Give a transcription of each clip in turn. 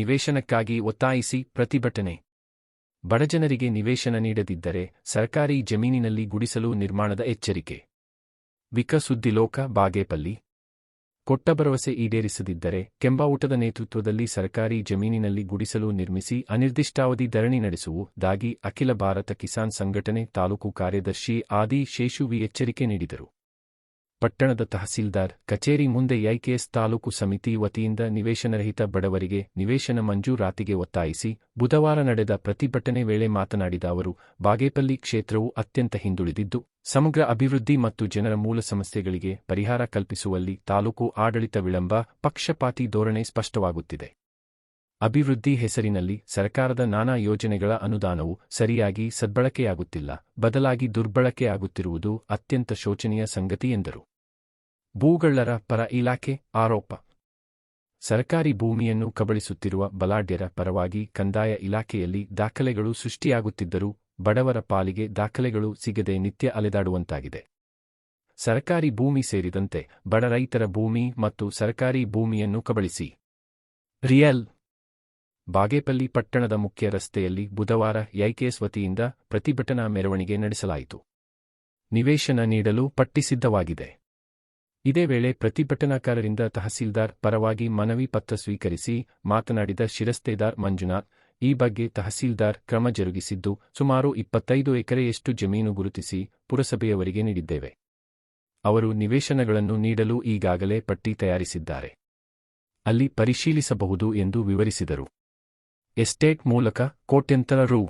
ನಿವೇಶನಕ್ಕಾಗಿ ಒತ್ತಾಯಿಸಿ ಪ್ರತಿಭಟನೆ. ಬಡಜನರಿಗೆ ನಿವೇಶನ ನೀಡದಿದ್ದರೆ ಸರ್ಕಾರಿ ಜಮೀನಿನಲ್ಲಿ ಗುಡಿಸಲು ನಿರ್ಮಾಣದ ಎಚ್ಚರಿಕೆ. ವಿಕಸುದ್ದಿಲೋಕ ಬಾಗೇಪಲ್ಲಿ. ಕೊಟ್ಟ ಭರವಸೆ ಈಡೇರಿಸದಿದ್ದರೆ ಕೆಂಬಾವುಟದ ನೇತೃತ್ವದಲ್ಲಿ ಸರ್ಕಾರಿ ಜಮೀನಿನಲ್ಲಿ ಗುಡಿಸಲು ನಿರ್ಮಿಸಿ ಅನಿರ್ದಿಷ್ಟಾವಧಿ ಧರಣಿ ನಡೆಸುವುದಾಗಿ ಅಖಿಲ ಭಾರತ ಕಿಸಾನ್ ಸಂಘಟನೆ ತಾಲೂಕು ಕಾರ್ಯದರ್ಶಿ ಆದಿ ಶೇಷುವಿ ಎಚ್ಚರಿಕೆ ನೀಡಿದರು. ಪಟ್ಟಣದ ತಹಸೀಲ್ದಾರ್, ಕಚೇರಿ ಮುಂದೆ ಐಕೆಎಸ್ ತಾಲೂಕು ಸಮಿತಿ ವತಿಯಿಂದ ನಿವೇಶನರಹಿತ ಬಡವರಿಗೆ ನಿವೇಶನ ಮಂಜೂರಾತಿಗೆ ಒತ್ತಾಯಿಸಿ ಬುಧವಾರ ನಡೆದ ಪ್ರತಿಭಟನೆ ವೇಳೆ ಮಾತನಾಡಿದ ಅವರು, ಬಾಗೇಪಲ್ಲಿ ಕ್ಷೇತ್ರವು ಅತ್ಯಂತ ಹಿಂದುಳಿದಿದ್ದು, ಸಮಗ್ರ ಅಭಿವೃದ್ಧಿ ಮತ್ತು ಜನರ ಮೂಲ ಸಮಸ್ಯೆಗಳಿಗೆ ಪರಿಹಾರ ಕಲ್ಪಿಸುವಲ್ಲಿ ತಾಲೂಕು ಆಡಳಿತ ವಿಳಂಬ, ಪಕ್ಷಪಾತಿ ಧೋರಣೆ ಸ್ಪಷ್ಟವಾಗುತ್ತಿದೆ. ಅಭಿವೃದ್ಧಿ ಹೆಸರಿನಲ್ಲಿ ಸರ್ಕಾರದ ನಾನಾ ಯೋಜನೆಗಳ ಅನುದಾನವು ಸರಿಯಾಗಿ ಸದ್ಬಳಕೆಯಾಗುತ್ತಿಲ್ಲ, ಬದಲಾಗಿ ದುರ್ಬಳಕೆಯಾಗುತ್ತಿರುವುದು ಅತ್ಯಂತ ಶೋಚನೀಯ ಸಂಗತಿ ಎಂದರು. ಭೂಗಳ್ಳರ ಪರ ಇಲಾಖೆ ಆರೋಪ. ಸರ್ಕಾರಿ ಭೂಮಿಯನ್ನು ಕಬಳಿಸುತ್ತಿರುವ ಬಲಾಢ್ಯರ ಪರವಾಗಿ ಕಂದಾಯ ಇಲಾಖೆಯಲ್ಲಿ ದಾಖಲೆಗಳು ಸೃಷ್ಟಿಯಾಗುತ್ತಿದ್ದರೂ ಬಡವರ ಪಾಲಿಗೆ ದಾಖಲೆಗಳು ಸಿಗದೆ ನಿತ್ಯ ಅಲೆದಾಡುವಂತಾಗಿದೆ. ಸರ್ಕಾರಿ ಭೂಮಿ ಸೇರಿದಂತೆ ಬಡ ರೈತರ ಭೂಮಿ ಮತ್ತು ಸರ್ಕಾರಿ ಭೂಮಿಯನ್ನು ಕಬಳಿಸಿ. ರಿಯಲ್ ಬಾಗೇಪಲ್ಲಿ ಪಟ್ಟಣದ ಮುಖ್ಯ ರಸ್ತೆಯಲ್ಲಿ ಬುಧವಾರ ಎಕೆಎಸ್ ವತಿಯಿಂದ ಪ್ರತಿಭಟನಾ ಮೆರವಣಿಗೆ ನಡೆಸಲಾಯಿತು. ನಿವೇಶನ ನೀಡಲು ಪಟ್ಟಿ ಸಿದ್ಧವಾಗಿದೆ ಇದೇ ವೇಳೆ ಪ್ರತಿಭಟನಾಕಾರರಿಂದ ತಹಸೀಲ್ದಾರ್ ಪರವಾಗಿ ಮನವಿ ಪತ್ರ ಸ್ವೀಕರಿಸಿ ಮಾತನಾಡಿದ ಶಿರಸ್ತೇದಾರ್ ಮಂಜುನಾಥ್, ಈ ಬಗ್ಗೆ ತಹಸೀಲ್ದಾರ್ ಕ್ರಮ ಜರುಗಿಸಿದ್ದು ಸುಮಾರು ಇಪ್ಪತ್ತೈದು ಎಕರೆಯಷ್ಟು ಜಮೀನು ಗುರುತಿಸಿ ಪುರಸಭೆಯವರಿಗೆ ನೀಡಿದ್ದೇವೆ. ಅವರು ನಿವೇಶನಗಳನ್ನು ನೀಡಲು ಈಗಾಗಲೇ ಪಟ್ಟಿ ತಯಾರಿಸಿದ್ದಾರೆ. ಅಲ್ಲಿ ಪರಿಶೀಲಿಸಬಹುದು ಎಂದು ವಿವರಿಸಿದರು. ಎಸ್ಟೇಟ್ ಮೂಲಕ ಕೋಟ್ಯಂತರ ರೂ.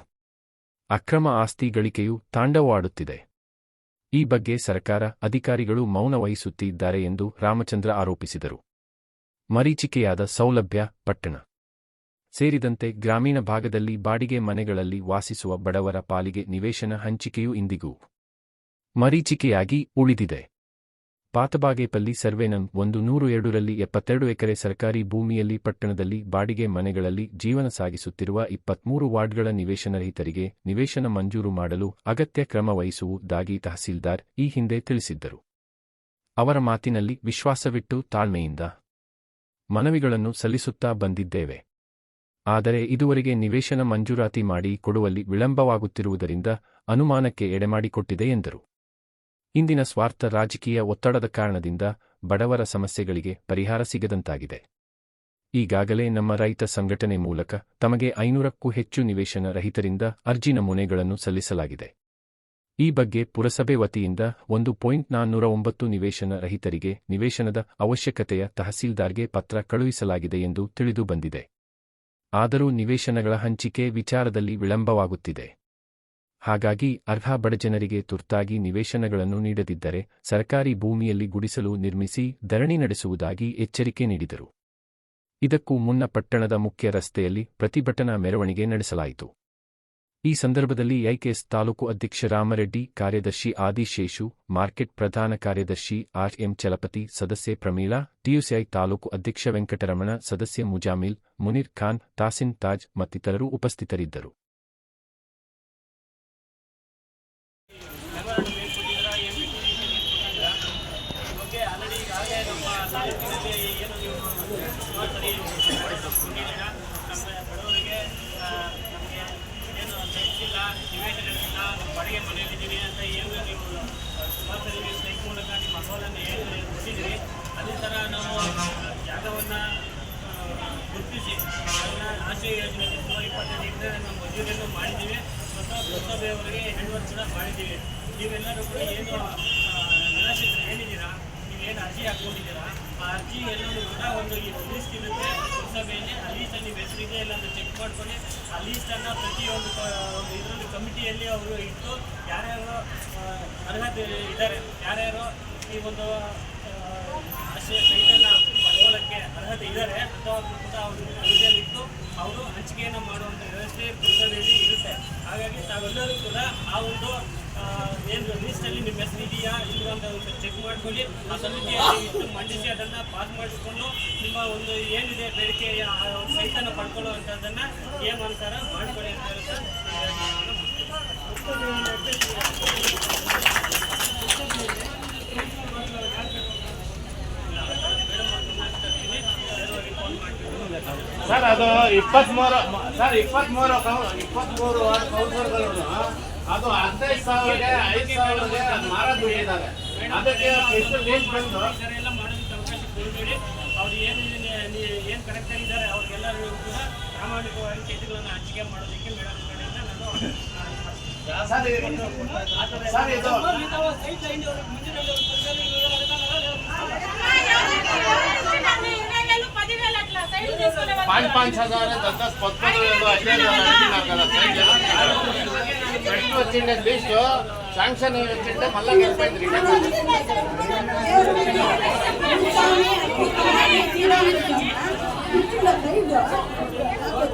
ಅಕ್ರಮ ಆಸ್ತಿ ಗಳಿಕೆಯು ತಾಂಡವವಾಡುತ್ತಿದೆ ಈ ಬಗ್ಗೆ ಸರ್ಕಾರ ಅಧಿಕಾರಿಗಳು ಮೌನ ವಹಿಸುತ್ತಿದ್ದಾರೆ ಎಂದು ರಾಮಚಂದ್ರ ಆರೋಪಿಸಿದರು. ಮರೀಚಿಕೆಯಾದ ಸೌಲಭ್ಯ, ಪಟ್ಟಣ. ಸೇರಿದಂತೆ ಗ್ರಾಮೀಣ ಭಾಗದಲ್ಲಿ ಬಾಡಿಗೆ ಮನೆಗಳಲ್ಲಿ ವಾಸಿಸುವ ಬಡವರ ಪಾಲಿಗೆ ನಿವೇಶನ ಹಂಚಿಕೆಯು ಇಂದಿಗೂ. ಮರೀಚಿಕೆಯಾಗಿ ಉಳಿದಿದೆ. ಪಾತಬಾಗೇಪಲ್ಲಿ ಸರ್ವೇನಂ ಒಂದು ನೂರು ಎರಡರಲ್ಲಿ ಎಪ್ಪತ್ತೆರಡು ಎಕರೆ ಸರ್ಕಾರಿ ಭೂಮಿಯಲ್ಲಿ ಪಟ್ಟಣದಲ್ಲಿ ಬಾಡಿಗೆ ಮನೆಗಳಲ್ಲಿ ಜೀವನ ಸಾಗಿಸುತ್ತಿರುವ ಇಪ್ಪತ್ಮೂರು ವಾರ್ಡ್ಗಳ ನಿವೇಶನರಹಿತರಿಗೆ ನಿವೇಶನ ಮಂಜೂರು ಮಾಡಲು ಅಗತ್ಯ ಕ್ರಮ ವಹಿಸುವುದಾಗಿ ತಹಸೀಲ್ದಾರ್ ಈ ಹಿಂದೆ ತಿಳಿಸಿದ್ದರು. ಅವರ ಮಾತಿನಲ್ಲಿ ವಿಶ್ವಾಸವಿಟ್ಟು ತಾಳ್ಮೆಯಿಂದ ಮನವಿಗಳನ್ನು ಸಲ್ಲಿಸುತ್ತಾ ಬಂದಿದ್ದೇವೆ. ಆದರೆ ಇದುವರೆಗೆ ನಿವೇಶನ ಮಂಜೂರಾತಿ ಮಾಡಿ ಕೊಡುವಲ್ಲಿ ವಿಳಂಬವಾಗುತ್ತಿರುವುದರಿಂದ ಅನುಮಾನಕ್ಕೆ ಎಡೆಮಾಡಿಕೊಟ್ಟಿದೆ ಎಂದರು. ಇಂದಿನ ಸ್ವಾರ್ಥ ರಾಜಕೀಯ ಒತ್ತಡದ ಕಾರಣದಿಂದ ಬಡವರ ಸಮಸ್ಯೆಗಳಿಗೆ ಪರಿಹಾರ ಸಿಗದಂತಾಗಿದೆ. ಈಗಾಗಲೇ ನಮ್ಮ ರೈತ ಸಂಘಟನೆ ಮೂಲಕ ತಮಗೆ ಐನೂರಕ್ಕೂ ಹೆಚ್ಚು ನಿವೇಶನ ರಹಿತರಿಂದ ಅರ್ಜಿ ನಮೂನೆಗಳನ್ನು ಸಲ್ಲಿಸಲಾಗಿದೆ. ಈ ಬಗ್ಗೆ ಪುರಸಭೆ ವತಿಯಿಂದ ಒಂದು ಪಾಯಿಂಟ್ ನಾನ್ನೂರ ಒಂಬತ್ತು ನಿವೇಶನ ರಹಿತರಿಗೆ ನಿವೇಶನದ ಅವಶ್ಯಕತೆಯ ತಹಸೀಲ್ದಾರ್ಗೆ ಪತ್ರ ಕಳುಹಿಸಲಾಗಿದೆ ಎಂದು ತಿಳಿದು ಬಂದಿದೆ. ಆದರೂ ನಿವೇಶನಗಳ ಹಂಚಿಕೆ ವಿಚಾರದಲ್ಲಿ ವಿಳಂಬವಾಗುತ್ತಿದೆ. ಹಾಗಾಗಿ ಅರ್ಹ ಬಡಜನರಿಗೆ ತುರ್ತಾಗಿ ನಿವೇಶನಗಳನ್ನು ನೀಡದಿದ್ದರೆ ಸರ್ಕಾರಿ ಭೂಮಿಯಲ್ಲಿ ಗುಡಿಸಲು ನಿರ್ಮಿಸಿ ಧರಣಿ ನಡೆಸುವುದಾಗಿ ಎಚ್ಚರಿಕೆ ನೀಡಿದರು. ಇದಕ್ಕೂ ಮುನ್ನ ಪಟ್ಟಣದ ಮುಖ್ಯ ರಸ್ತೆಯಲ್ಲಿ ಪ್ರತಿಭಟನಾ ಮೆರವಣಿಗೆ ನಡೆಸಲಾಯಿತು. ಈ ಸಂದರ್ಭದಲ್ಲಿ ಐಕೆಎಸ್ ತಾಲೂಕು ಅಧ್ಯಕ್ಷ ರಾಮರೆಡ್ಡಿ, ಕಾರ್ಯದರ್ಶಿ ಆದಿಶೇಷು ಮಾರ್ಕೆಟ್ ಪ್ರಧಾನ ಕಾರ್ಯದರ್ಶಿ ಆರ್ ಎಂ ಚಲಪತಿ, ಸದಸ್ಯೆ ಪ್ರಮೀಳಾ, ಟಿಯುಸಿಐ ತಾಲೂಕು ಅಧ್ಯಕ್ಷ ವೆಂಕಟರಮಣ, ಸದಸ್ಯ ಮುಜಾಮಿಲ್, ಮುನೀರ್ ಖಾನ್, ತಾಸಿನ್ ತಾಜ್ ಮತ್ತಿತರರು ಉಪಸ್ಥಿತರಿದ್ದರು ಬಗ್ಗೆ ಆಲ್ರೆಡಿ ಈಗಾಗಲೇ ನಮ್ಮ ತಾಲೂಕಿನಲ್ಲಿ ಏನು ನೀವು ಸರಿ ಮಾಡಿದ್ದೀರಾ ನಮ್ಮ ಬಡವರಿಗೆ ಆ, ನಮಗೆ ಏನು ಸೈಟ್ಸಿಲ್ಲ ನಿವೇಶನಗಳಿಲ್ಲ ಬಾಡಿಗೆ ಮನೆಯಲ್ಲಿದ್ದೀನಿ ಅಂತ ಏನು ನೀವು ಸುಮಾರು ಸರಿ ನೀವು ಸೈಟ್ ಏನು ಕೊಟ್ಟಿದ್ದೀರಿ ಅದೇ ಥರ ನಾವು ಜಾಗವನ್ನು ಗುರುತಿಸಿ ಆಶ್ರಯ ಯೋಜನೆ ಸುಮಾರು ಇಪ್ಪತ್ತೈದು ಎಕರೆ ನಮ್ಮ ಮಜೂರಿಯನ್ನು ಮಾಡಿದ್ದೀವಿ ಮತ್ತು ಲೋಕಸಭೆಯವರಿಗೆ ಓವರ್ ಕೂಡ ಮಾಡಿದ್ದೀವಿ. ನೀವೆಲ್ಲರೂ ಕೂಡ ಏನು ಆ, ಹೇಳಿದ್ದೀರಾ? ನೀವೇನು ಅರ್ಜಿ ಹಾಕ್ಕೊಂಡಿದ್ದೀರಾ? ಆ ಅರ್ಜಿ ಎಲ್ಲರೂ ಕೂಡ ಒಂದು ಈ ಲೀಸ್ಟ್ ಇರುತ್ತೆ ಪುರಸಭೆಯಲ್ಲಿ ಆ ಲೀಸ್ಟಲ್ಲಿ ನೀವು ಹೆಸರಿದೆ ಇಲ್ಲ ಅಂತ ಚೆಕ್ ಮಾಡ್ಕೊಳ್ಳಿ ಆ ಲೀಸ್ಟನ್ನು ಪ್ರತಿಯೊಂದು ಒಂದು ಇದರಲ್ಲಿ ಕಮಿಟಿಯಲ್ಲಿ ಅವರು ಇಟ್ಟು ಯಾರ್ಯಾರು ಅರ್ಹತೆ ಇದ್ದಾರೆ ಯಾರ್ಯಾರು ಈ ಒಂದು ಆಶ್ರಯ ಸೈಟನ್ನು ಪಡ್ಕೊಳ್ಳೋಕ್ಕೆ ಅರ್ಹತೆ ಇದ್ದಾರೆ. ಅಂಥವ್ರನ್ನು ಕೂಡ ಅವರು ಹಂಚಿಕೆಯನ್ನು ಮಾಡುವಂಥ ವ್ಯವಸ್ಥೆ ಪುರಸಭೆಯಲ್ಲಿ ಇರುತ್ತೆ. ಹಾಗಾಗಿ ತಾವೆಲ್ಲರೂ ಕೂಡ ಆ ಒಂದು ಏನು ಲೀಸ್ಟಲ್ಲಿ ನಿಮ್ಮ ಹೆಸರು ಇದೆಯಾ, ಇಲ್ವಾ ಅಂತ ಚೆಕ್ ಮಾಡ್ಕೊಳ್ಳಿ. ಆ ಸಮಿತಿಯಲ್ಲಿ ಮಂಡಿಸಿ ಅದನ್ನು ಪಾಸ್ ಮಾಡಿಸಿಕೊಂಡು ನಿಮ್ಮ ಒಂದು ಏನಿದೆ ಬೇಡಿಕೆ ಆ ಒಂದು ಸೈಟನ್ನು ಪಡ್ಕೊಳ್ಳುವಂಥದ್ದನ್ನು ನಿಯಮಾನುಸಾರ ಮಾಡ್ಕೊಳ್ಳಿ ಅಂತ ಹೇಳ್ತಾ ಸರ್, ಅದು ಇಪ್ಪತ್ಮೂರು, ಸರ್, ಇಪ್ಪತ್ಮೂರು ಇಪ್ಪತ್ಮೂರು ಅದು ಹದಿನೈದು ಸಾವಿರಗೆ ಐದು ಸಾವಿರಗೆ ಅದು ಮಾರಾಟ ಇದ್ದಾರೆ ಅದಕ್ಕೆ ಕೊಡಬೇಡಿ ಅವ್ರು ಏನು ಏನು ಕರೆಕ್ಟ್ ಆಗಿದ್ದಾರೆ ಅವ್ರಿಗೆಲ್ಲರೂ ಕೂಡ ಪ್ರಾಮಾಣಿಕವಾಗಿ ಚೇತುಗಳನ್ನು ಹಂಚಿಕೆ ಮಾಡೋದಕ್ಕೆ ಮೇಡಮ್ ಕಡೆಯಿಂದ ನಾನು ಸರ್, ಇದು- ಇದು పాంచ్ పాంచ్ హజార్ దస్ దస్ పదకొండు వేలు ఐదు వేలు అడిగినారు కదా సైజ్ ఫస్ట్ వచ్చిండే లిస్ట్ శాంక్షన్ వచ్చింటే మళ్ళీ గెలిపోయింది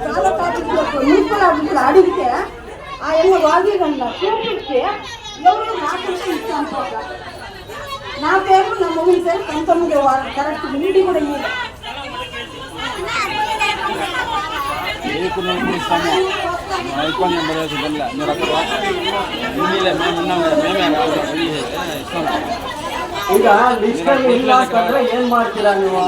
చాలా పాటించారు మున్సిపల్ అడిగితే ఆయన వాదిగంగా చూపిస్తే ఎవరు నాకంటే ఇస్తాను పోక. నా పేరు నా మొగుడి పేరు పంతొమ్మిది వారు కరెక్ట్ నీడి కూడా ఇయ్యలేదు. మీకు నేను ఇస్తాము మా ఎక్కువ నెంబర్ వేసి బల్ల మీరు అక్కడ ఉన్నీలే మేము ఉన్నాం కదా మేమే కావాలి రెడీ చేసి ఇస్తాము ಈಗ ಲಿಸ್ಟ್ ಅಲ್ಲಿ ಇಲ್ಲ ಅಂತಂದ್ರೆ ಏನ್ ಮಾಡ್ತೀರಾ ನೀವು